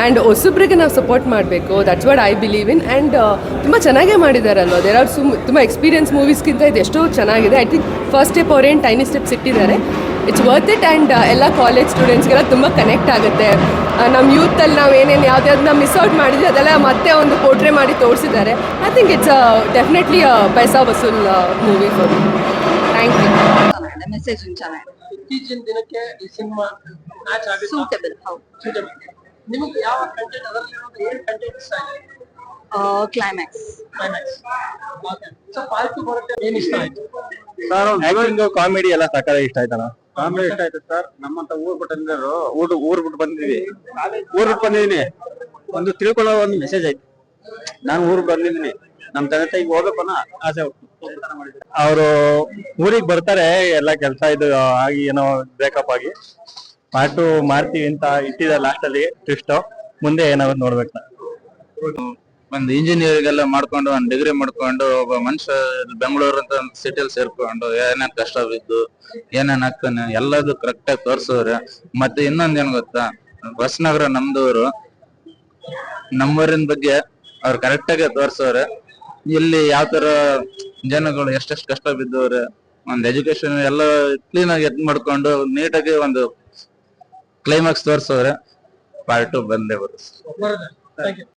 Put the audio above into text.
And ಹೊಸಬ್ರಿಗೆ ನಾವು support ಮಾಡಬೇಕು. That's what I believe in and ತುಂಬ ಚೆನ್ನಾಗೇ ಮಾಡಿದಾರಲ್ವ? ದೇರ್ ಆರ್ ಸುಮ್ ತುಂಬ ಎಕ್ಸ್ಪೀರಿಯನ್ಸ್ ಮೂವೀಸ್ಗಿಂತ ಇದು ಎಷ್ಟೋ ಚೆನ್ನಾಗಿದೆ. ಐ ಥಿಂಕ್ ಫಸ್ಟ್ ಸ್ಟೆಪ್ ಅವ್ರೇನು ಟೈನಿ ಸ್ಟೆಪ್ಸ್ ಇಟ್ಟಿದ್ದಾರೆ. ಇಟ್ಸ್ ವರ್ತ್ ಇಟ್ ಆ್ಯಂಡ್ ಎಲ್ಲ ಕಾಲೇಜ್ ಸ್ಟೂಡೆಂಟ್ಸ್ಗೆಲ್ಲ ತುಂಬ ಕನೆಕ್ಟ್ ಆಗುತ್ತೆ. ನಮ್ಮ ಯೂತಲ್ಲಿ ನಾವು ಏನೇನು ಯಾವ್ದಾವ್ದನ್ನ ಮಿಸ್ ಔಟ್ ಮಾಡಿದ್ವಿ ಅದೆಲ್ಲ ಮತ್ತೆ ಒಂದು ಪೋರ್ಟ್ರೇ ಮಾಡಿ ತೋರಿಸಿದ್ದಾರೆ. I think it's definitely paisa vasool movie for thank you message ಇತ್ತೀಚಿನ ದಿನಕ್ಕೆ ಈ ಸಿನಿಮಾ ಮ್ಯಾಚ್ ಆಗುತ್ತೆ. ಸೂಟಬಲ್ ಹೌದು. ನಿಮಗೆ ಯಾವ ಕಂಟೆಂಟ್ ಅದರಲ್ಲಿ ಏನ್ ಕಂಟೆಂಟ್ ಇಷ್ಟ? ಆಗಿದೆ climax climax so part two ಬರುತ್ತೆ. ಏನ್ ಇಷ್ಟ ಆಯ್ತು? ಆಕ್ಟಿಂಗ್ ಕಾಮಿಡಿ ಎಲ್ಲ ಸಕ್ಕರೆ ಇಷ್ಟ ಆಯ್ತಾ ಕಾಮಿಡಿ ಇಷ್ಟ ಆಯ್ತು ಸರ್ ನಮ್ಮಂತ ಊರ್ ಬಿಟ್ಟು ಊರು ಊರ್ ಬಿಟ್ಟು ಬಂದಿದೀವಿ. ಊರ್ ಬಿಟ್ಟು ಬಂದಿದೀನಿ. ಒಂದು ತಿಳ್ಕೊಳ್ಳೋ ಒಂದು ಮೆಸೇಜ್ ಆಯ್ತು. ನಾನು ಊರ್ ಬಂದಿದ್ದೀನಿ. ನಮ್ ತಂದೆ ತಾಯಿಗೆ ಹೋಗ್ಬೇಕು ಅನ್ನೋ ಆಸೆ ಅವರು ಊರಿಗೆ ಬರ್ತಾರೆ ಎಲ್ಲ ಕೆಲಸ ಇದು ಆಗಿ ಏನೋ ಬ್ರೇಕಪ್ ಆಗಿ. ಪಾಟು ಮಾಡ್ತೀವಿ ಅಂತ ಇಟ್ಟಿದ ಲಾಸ್ಟ್ ಅಲ್ಲಿ ಟ್ವಿಸ್ಟ್ ಮುಂದೆ ಏನಾದ್ರು ನೋಡ್ಬೇಕು. ಒಂದು ಇಂಜಿನಿಯರಿಂಗ್ ಎಲ್ಲ ಮಾಡ್ಕೊಂಡು, ಒಂದು ಡಿಗ್ರಿ ಮಾಡ್ಕೊಂಡು, ಒಬ್ಬ ಮನುಷ್ಯ ಬೆಂಗಳೂರು ಅಂತ ಒಂದು ಸಿಟಿಯಲ್ಲಿ ಸೇರ್ಕೊಂಡು, ಏನೇನ್ ಕಷ್ಟ ಬಿದ್ದು, ಏನೇನ್ ಆಗ್ತಾನೆ, ಎಲ್ಲದು ಕರೆಕ್ಟ್ ಆಗಿ ತೋರ್ಸವ್ರೆ. ಮತ್ತೆ ಇನ್ನೊಂದ್ ಏನ್ ಗೊತ್ತಾ? ಹೊಸನಗರ ನಮ್ದವ್ರು ನಮ್ಮೂರಿನ ಬಗ್ಗೆ ಅವ್ರು ಕರೆಕ್ಟ್ ಆಗಿ ಇಲ್ಲಿ ಯಾವ ತರ ಜನಗಳು ಎಷ್ಟೆಷ್ಟು ಕಷ್ಟ ಬಿದ್ದವ್ರೆ, ಒಂದ್ ಎಜುಕೇಶನ್ ಎಲ್ಲ ಕ್ಲೀನ್ ಆಗಿ ಎದ್ ಮಾಡ್ಕೊಂಡು ನೀಟಾಗಿ ಒಂದು ಕ್ಲೈಮ್ಯಾಕ್ಸ್ ತೋರಿಸೋದ್ರೆ ಪಾರ್ಟ್ ಟು ಬಂದೇ ಬರುತ್ತೆ.